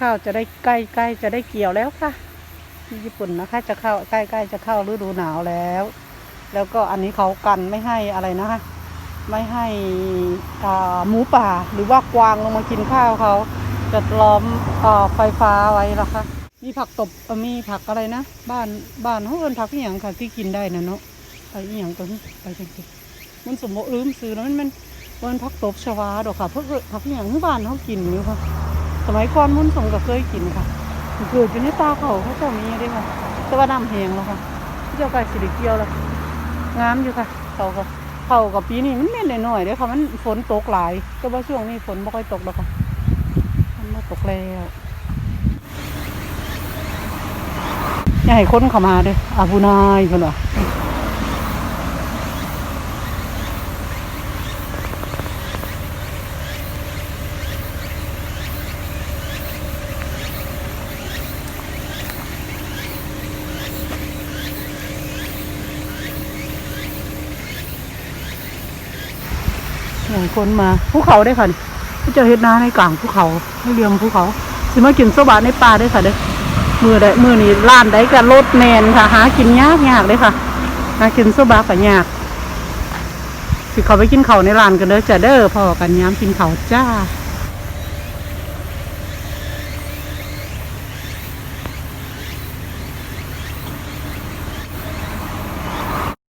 ข้าวจะได้ใกล้ใกล้จะได้เกี่ยวแล้วค่ะที่ญี่ปุ่นนะคะ จะเข้าใกล้ใกล้จะเข้าฤดูหนาวแล้ว แล้วก็อันนี้เขากันไม่ให้อะไรนะคะ ไม่ให้หมูป่าหรือว่ากวางลงมากินข้าวเขาจะล้อมอไฟฟ้าไว้ล้วค่ะมีผักตบมีผักอะไรนะบ้านบ้านเขาเอินผักอีหย่างค่ะที่กินได้นะเนาะไปอหย่างตัวนี้ไปจริงๆมันสมมติลืมซื้อแล้วมันมันมันผักตบชวาดอกค่ะเพื่อผักอีหย่างที่บ้านเขากินอยู่ค่ะ มัยก่อนมุ่นสงก็เคยกินค่ะเกิดอยู่ในตาเขาเขาเจ้ามีด้ค่ะแต่ว่าน้ำแห้งแล้วค่ะเจ้าไก่สิริเกียวแล้วงามอยู่ค่ะเขาก็เขากับปีนี้มันเม่นหน่อยๆเด้อค่ะมันฝนตกหลายแต่ว่าช่วงนี้ฝนไม่ค่อยตกแล้วค่ะมันมาตกแล้วอย่าให้คนเข้ามาเด้ออาบูนายเพิ่นว่า หนึ่งคนมาภูเขาได้ค่ะนี่เจะเห็ดนาในกลางภูเขาให้เรียงภูเขาสิมากินโซบะในป่าได้ค่ะเด้อมือได้มือนี้ร้านได้กับรถแมนค่ะ หากินยากยากเลยค่ะ หากินโซบะก็ยากสิเขาไปกินเขาในร้านกันเด้อจะเด้อพอกันย้ำกินเขาจ้า